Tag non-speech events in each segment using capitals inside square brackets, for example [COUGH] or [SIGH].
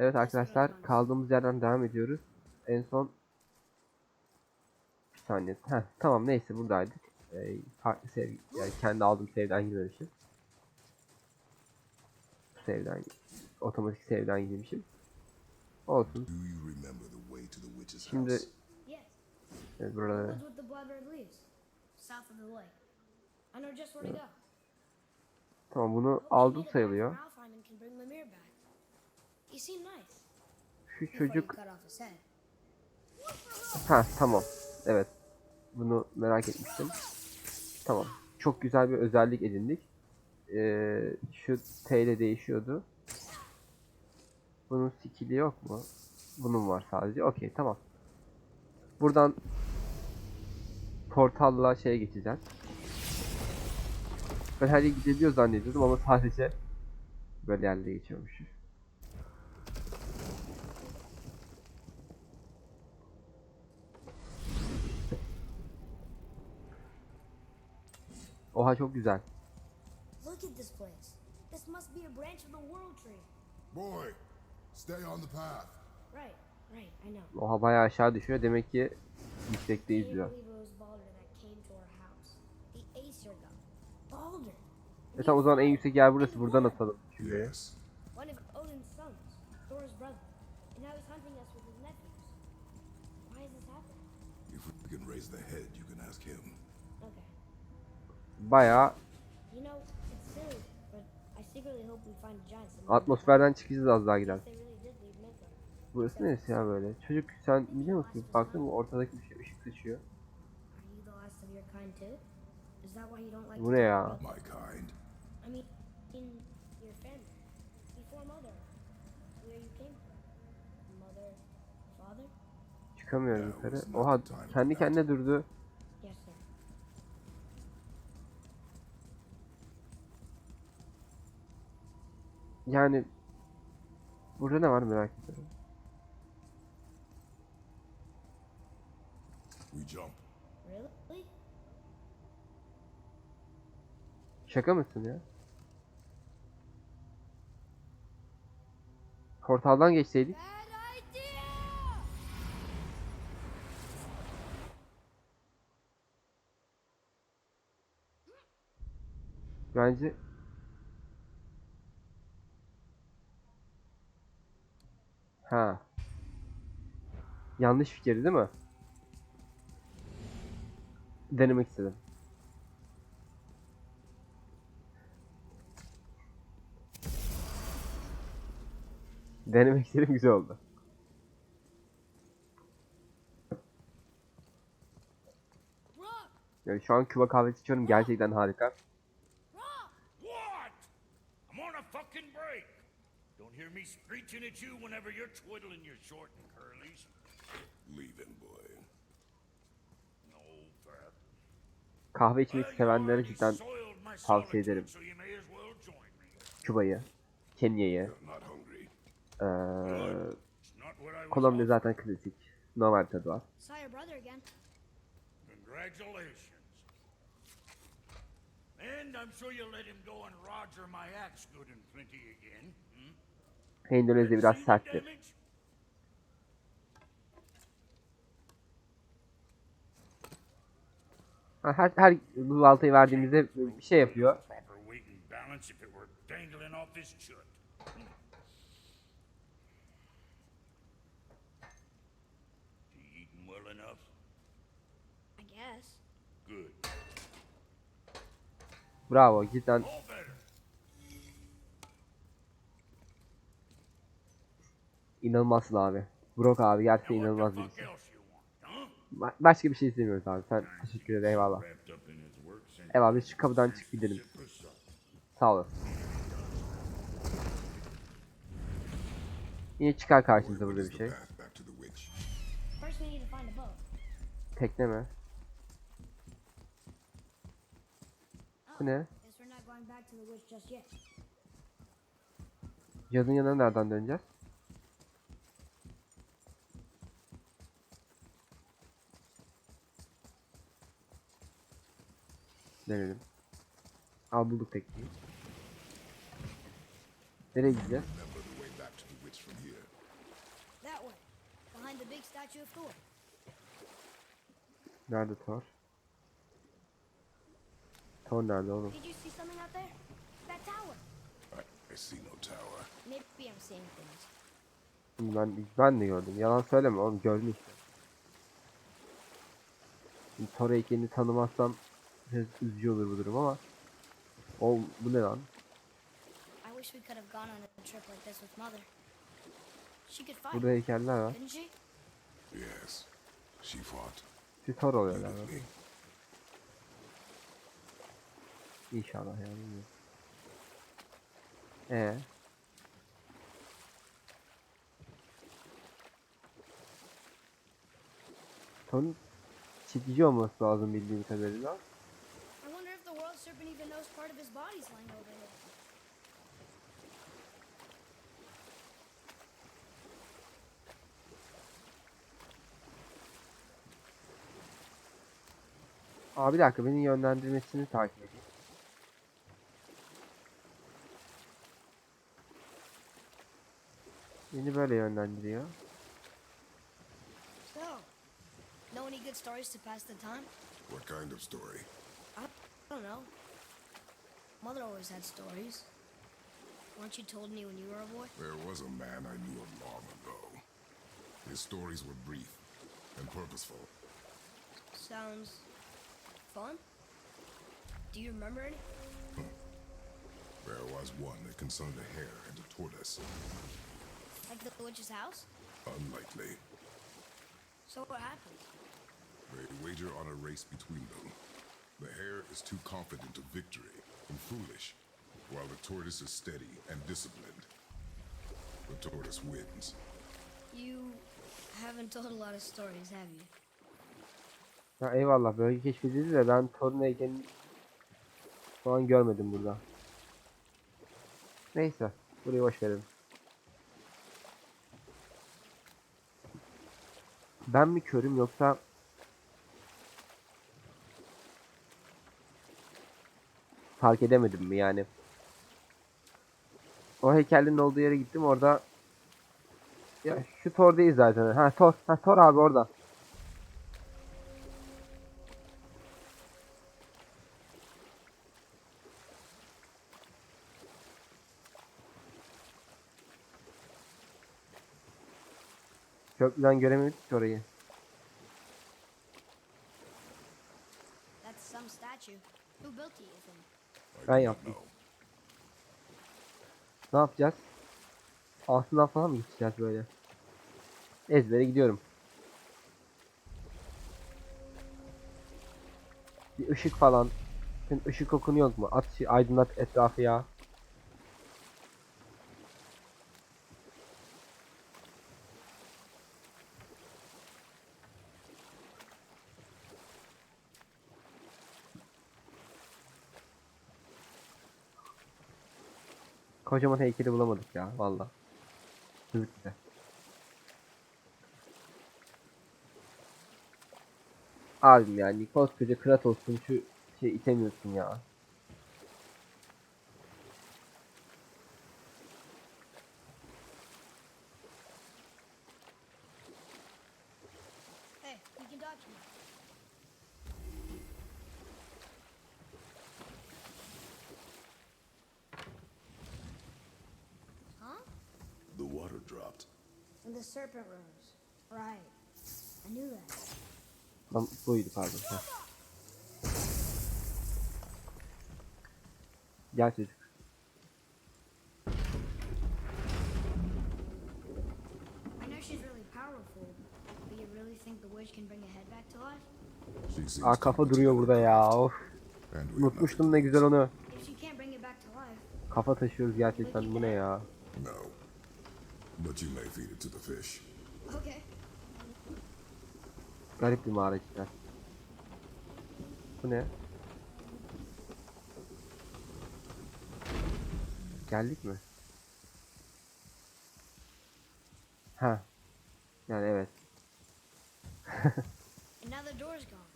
Evet arkadaşlar kaldığımız yerden devam ediyoruz. En son bir saniye. Heh, tamam neyse buradaydık. Ee, farklı sev yani kendi aldığım sevden girmemişim. Sevden otomatik sevden girmişim. Olsun. Şimdi e, burada Woods with the blood red leaves. South of the lake. I know just where to go. tamam bunu aldım sayılıyor. Şu çocuk. Ha tamam. Evet. Bunu merak etmiştim. Tamam. Çok güzel bir özellik edindik. Ee, şu T ile değişiyordu. Bunun skill'i yok mu? Bunun var sadece. Okey tamam. Buradan portalla şeye geçeceğiz. Ben her yere gidebiliyor zannediyordum ama sadece böyle yerlere geçiyormuşuz. Oha çok güzel. Look at this place. This must be a branch of the World Tree. Boy, stay on the path. Right, right, I know. Oha bayağı aşağı düşüyor. Demek ki yüksekteyiz diyor. believe it was Balder that came to our house. The Aesir god. Balder. E tamam o zaman en yüksek yer burası. Buradan atalım. Yes. One of Odin's sons, Thor's brother. And now he's hunting us with his nephews. Why is this happening? If we can raise the head, you can ask him. Them. atmosferden çıkacağız az daha gider. Burası neresi ya böyle? Çocuk sen biliyor musun? Baktın mı ortadaki bir şey ışık sıçıyor. Are you the last of your kind too? Is that why you don't like Bu to ne talk ya? about- My kind. I mean, in your family. Before mother. Where you came from. Mother, father? Çıkamıyorum Yeah, yukarı. was not Oha the time for kendi that. kendine durdu. Yes, sir. Yani burada ne var merak ediyorum. We jump. Really? Şaka mısın ya? Portaldan geçseydik. Bence Ha. Yanlış fikir değil mi? Denemek istedim. Denemek istedim güzel oldu. Yani şu an Küba kahvesi içiyorum gerçekten harika. Hear me screeching at you whenever you're twiddling your short and curlies. Leave him, boy. No, Fat. Kahve içmeyi sevenlere cidden tavsiye ederim. Küba'yı, Kenya'yı, was Kolombiya zaten klasik. Normal tadı var. And I'm sure you'll let him go and Roger my axe good and plenty again. Endonezya biraz See the sertti. damage? Ha, Her, her baltayı verdiğimizde bir şey yapıyor. Proper weight and balance if it were dangling off his chut. You eating well enough? I guess. Good. Bravo cidden All better. İnanılmazsın abi. Brok abi gerçekten inanılmaz birisi. Ba- Başka bir şey istemiyoruz abi. Sen teşekkür ederim eyvallah. Eyvallah biz şu kapıdan çık gidelim. Sağ olasın. Yine çıkar karşımıza burada bir şey. Tekne mi? Bu ne? Yazın yanına nereden döneceğiz? Denedim. Al bulduk tekneyi. Nereye gideceğiz? Nerede Thor? Thor nerede oğlum? Did you see something out there? That tower. I, I see no tower. Maybe I'm seeing things. Şimdi Ben, ben de gördüm. Yalan söyleme oğlum gördüm işte. Thor heykelini tanımazsam biraz üzücü olur bu durum ama. O bu ne lan? I wish we could have gone on a trip like this with Mother. She could fight, Burada heykeller var. Yes. She fought. Şu Thor oluyor galiba. İnşallah yani. Ee. Thor'un çekici olması lazım bildiğim kadarıyla. I wonder if the world serpent even knows part of his body's lying over here. Aa bir dakika beni yönlendirmesini takip edeyim. Beni böyle yönlendiriyor. So, know any good stories to pass the time? What kind of story? I don't know. Mother always had stories. Weren't you told me when you were a boy? There was a man I knew of long ago. His stories were brief and purposeful. Sounds fun. Do you remember any? Hmm. There was one that concerned a hare and a tortoise. Like the witch's house? Unlikely. So what happened? They wager on a race between them. The hare is too confident of victory and foolish, while the tortoise is steady and disciplined. The tortoise wins. You haven't told a lot of stories, have you? Ya eyvallah bölge keşfedildi de ben Thor'un heykelini şu an görmedim burada. Neyse burayı boş verelim. Ben mi körüm yoksa fark edemedim mi yani? O heykelin olduğu yere gittim orada ya şu Thor değil zaten. Ha Thor. Ha Thor abi orada. Köprüden göremedik orayı. That's some statue. Who built it, you think? I Ben yaptım. Ne yapacağız? Altından falan mı gideceğiz böyle? Ezbere gidiyorum. Bir ışık falan. Senin ışık okun yok mu? At aydınlat etrafı ya. Kocaman heykeli bulamadık ya valla. Yazık bize. Abim yani koskoca Kratos'un şu şey itemiyorsun ya. Hey, you can dodge me. Huh? The water dropped. And the serpent rose. Right. I knew that. Tam buydu pardon. Heh. Gel çocuk. I know she's really powerful, but you really think the witch can bring a head back to life? She seems Aa kafa duruyor burada ya. Of. And we Unutmuştum ne güzel onu. If she can't bring it back to life, Kafa taşıyoruz gerçekten bu ne ya. No. But you may feed it to the fish. okay. Garip bir mağara cidden. Bu ne? Geldik mi? Ha. Yani evet. [LAUGHS] And now the door's gone.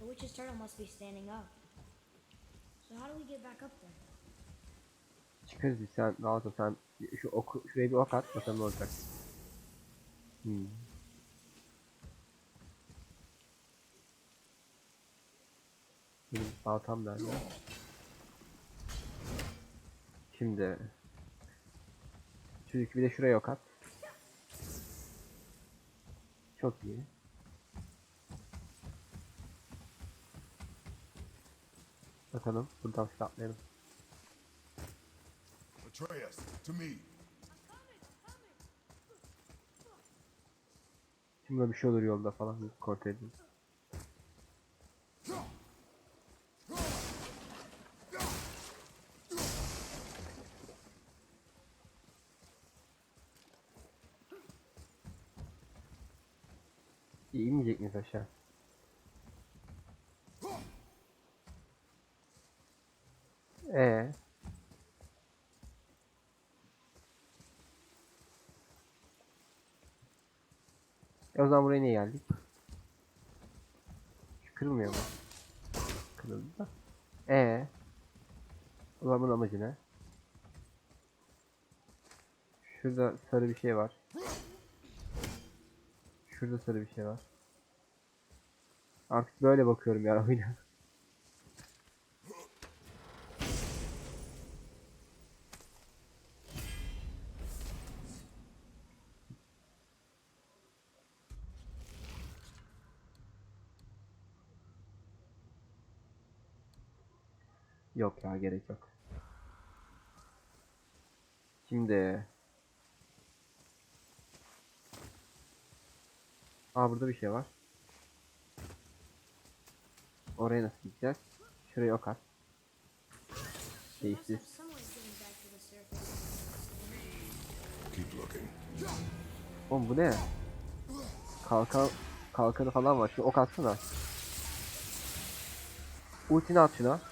The witch's turtle must be standing up. So how do we get back up there? Çıkarız biz sen rahat ol sen şu oku şuraya bir ok at bakalım ne olacak. Hmm. Benim baltam nerede? Şimdi Çocuk bir de şuraya ok at. Çok iyi. Bakalım buradan atlayalım. Atreus, to me. Şimdi bir şey olur yolda falan kontrol edin. İnmeyecek miyiz aşağı? Ee. E o zaman buraya niye geldik? Şu kırılmıyor mu? Kırıldı da. Ee. O zaman bunun amacı ne? Şurada sarı bir şey var. Şurada sarı bir şey var. Artık böyle bakıyorum ya oyuna. Yok ya gerek yok. Şimdi Aa burada bir şey var. Oraya nasıl gideceğiz? Şuraya ok at. Değiştir. Oğlum bu ne? Kalkan kalkanı falan var. Şu ok atsana. Ultini at şuna.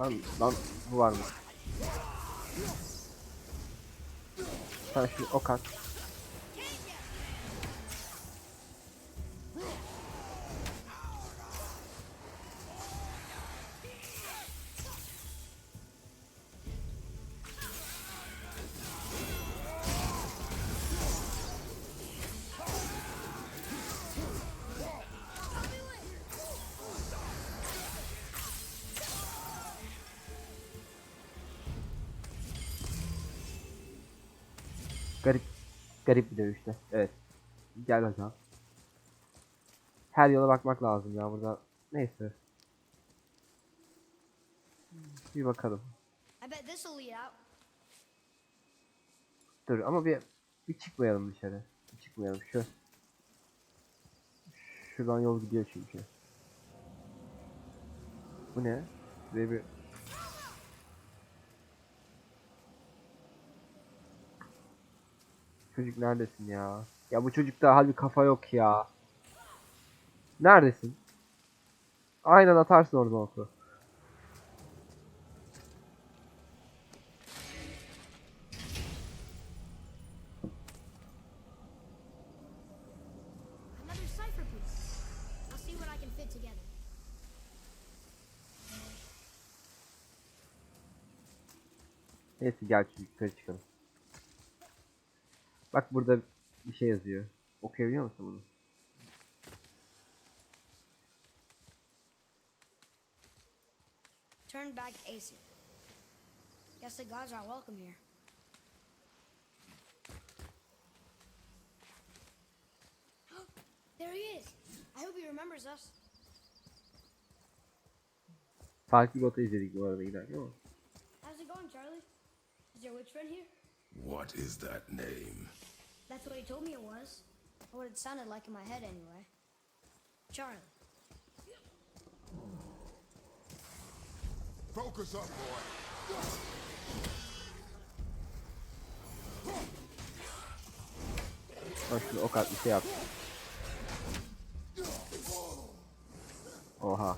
Lan, lan bu var mı? Sen şu ok at. Garip bir dövüştü. Evet. Gel hocam. Her yola bakmak lazım ya burada. Neyse. Bir bakalım. Dur ama bir bir çıkmayalım dışarı. Bir çıkmayalım şu. Şuradan yol gidiyor çünkü. Bu ne? Şuraya bir Çocuk neredesin ya? Ya bu çocukta halbuki kafa yok ya. Neredesin? Aynen atarsın oradan oku. Neyse gel yukarı çıkalım. Bak burada bir şey yazıyor. Okuyabiliyor musun bunu? Turn back Aesir. Guess the gods aren't welcome here. [GASPS] there he is. I hope he remembers us. Farklı rota izledik bu arada giderken ama. How's it going, Charlie? Is your witch friend here? What is that name? That's what he told me it was. Or what it sounded like in my head, anyway. Charlie. Focus up, boy. Bak şimdi ok at şey yap. Oha.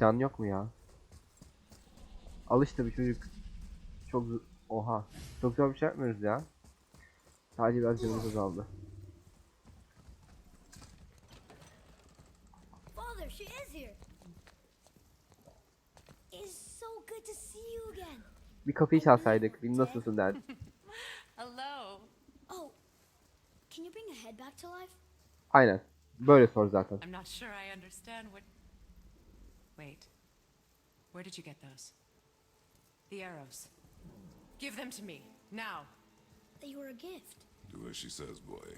Can yok mu ya? Al işte bir çocuk. Çok oha. Çok zor bir şey yapmıyoruz ya. Sadece biraz canımız azaldı. Father, she is here. It's so good to see you again. Bir kapıyı çalsaydık. Bir nasılsın derdik. Hello. Oh, can you bring a head back to life? Aynen. Böyle sor zaten. I'm not sure I understand what. Wait. Where did you get those? The arrows. Give them to me, now. They were a gift. Do as she says, boy.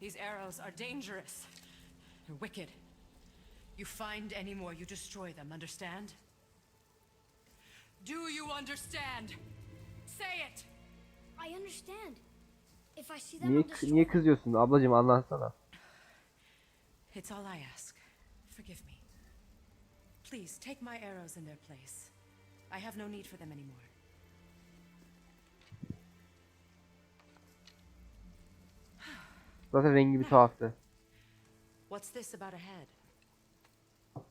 These arrows are dangerous and wicked. You find any more, you destroy them, understand? Do you understand? Say it! I understand. If I see them, Niye I'll kı- destroy niye them. kızıyorsun ablacığım anlatsana. It's all I ask. Forgive me. Please take my arrows in their place. I have no need for them anymore. Zaten rengi bir tuhaftı. What's this about a head? [SIGHS]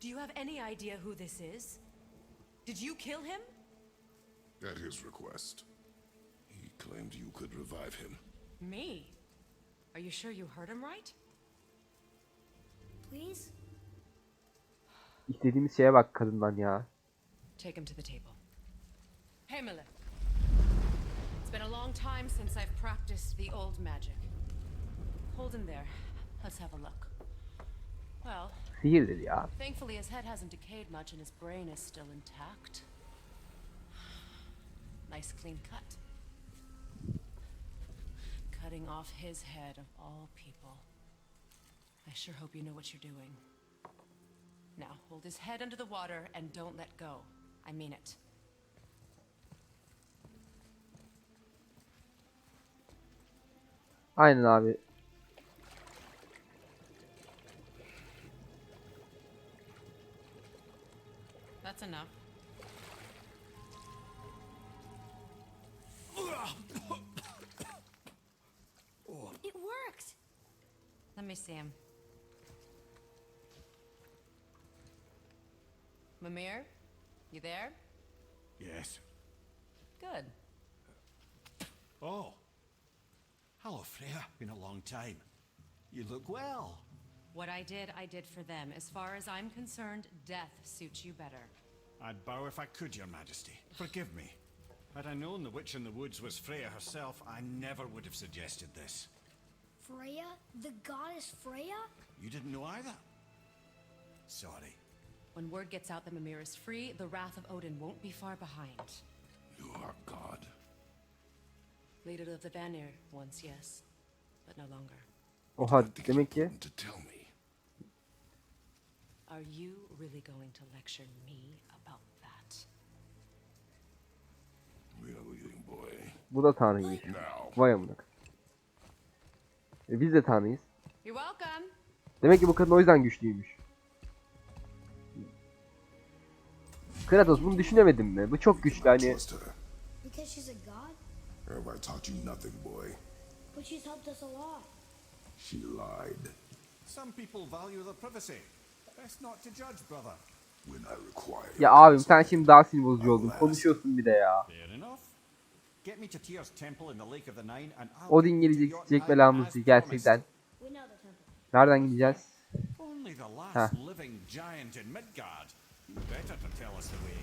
Do you have any idea who this is? Did you kill him? At his request, he claimed you could revive him. Me? Are you sure you heard him right? Please? İstediğimiz şeye bak kadından ya. Take him to the table. Hey, Miller. It's been a long time since I've practiced the old magic. Hold him there. Let's have a look. Well, Sihirdir ya. thankfully his head hasn't decayed much and his brain is still intact. [SIGHS] Nice clean cut. Cutting off his head of all people. I sure hope you know what you're doing. Now, hold his head under the water and don't let go. I mean it. I Aynen abi. That's enough. It worked. Let me see him. Mimir, you there? Yes. Good. Oh. Hello, Freya. Been a long time. You look well. What I did, I did for them. As far as I'm concerned, death suits you better. I'd bow if I could, Your Majesty. Forgive me. Had I known the witch in the woods was Freya herself, I never would have suggested this. Freya? The goddess Freya? You didn't know either? Sorry. When word gets out that Mimir is free, the wrath of Odin won't be far behind. You are God. Leader of the Vanir, once, yes, but no longer. Oha I think it's demek ki to tell me. Are you really going to lecture me about that? We are leaving, boy. bu da tanrıymış. Now. Vay amına. E biz de welcome. Demek ki bu kadın o yüzden güçlüymüş. Kratos bunu düşünemedin mi? Bu çok güçlü hani. Trust her. Because she's a god? Have I taught you nothing, boy? But she's helped us a lot. She lied. Some people value their privacy. Best not to judge, brother. When I require Ya abim sen şimdi daha sinir bozucu oldun. Konuşuyorsun bir de ya. Fair enough. Odin gelecek çiçek belamızı gerçekten. Nereden gideceğiz? promised. Only the last Huh. living giant in Midgard. Better to tell us the way.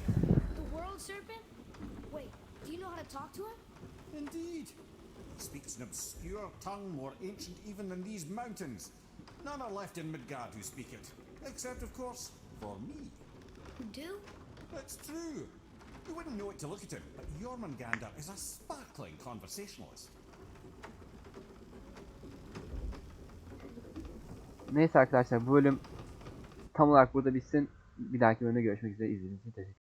The world serpent? Wait, do you know how to talk to him? Indeed. He speaks an obscure tongue more ancient even than these mountains. None are left in Midgard who speak it. Except, of course, for me. Who do? It's true. You wouldn't know it to look at him, but Jormungandr is a sparkling conversationalist. Neyse arkadaşlar bu bölüm tam olarak burada bitsin. Bir dahaki bölümde görüşmek üzere. İzlediğiniz için teşekkür